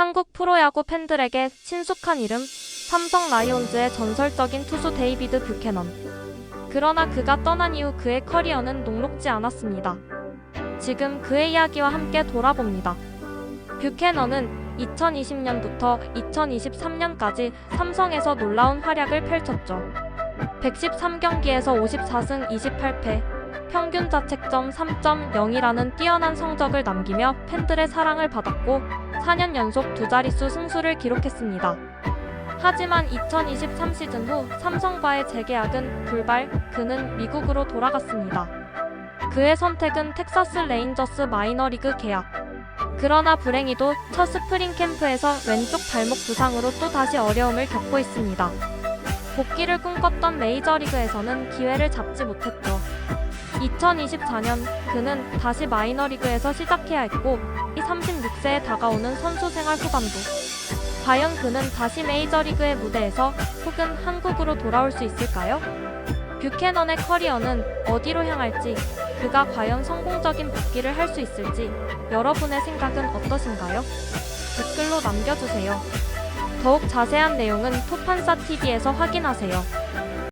한국 프로야구 팬들에게 친숙한 이름, 삼성 라이온즈의 전설적인 투수 데이비드 뷰캐넌. 그러나 그가 떠난 이후 그의 커리어는 녹록지 않았습니다. 지금 그의 이야기와 함께 돌아봅니다. 뷰캐넌은 2020년부터 2023년까지 삼성에서 놀라운 활약을 펼쳤죠. 113경기에서 54승 28패, 평균 자책점 3.0이라는 뛰어난 성적을 남기며 팬들의 사랑을 받았고 4년 연속 두 자릿수 승수를 기록했습니다. 하지만 2023 시즌 후 삼성과의 재계약은 불발, 그는 미국으로 돌아갔습니다. 그의 선택은 텍사스 레인저스 마이너리그 계약. 그러나 불행히도 첫 스프링 캠프에서 왼쪽 발목 부상으로 또 다시 어려움을 겪고 있습니다. 복귀를 꿈꿨던 메이저리그에서는 기회를 잡지 못했죠. 2024년 그는 다시 마이너리그에서 시작해야 했고 이 36세에 다가오는 선수 생활 후반부. 과연 그는 다시 메이저리그의 무대에서 혹은 한국으로 돌아올 수 있을까요? 뷰캐넌의 커리어는 어디로 향할지, 그가 과연 성공적인 복귀를 할 수 있을지 여러분의 생각은 어떠신가요? 댓글로 남겨주세요. 더욱 자세한 내용은 토판사 TV에서 확인하세요.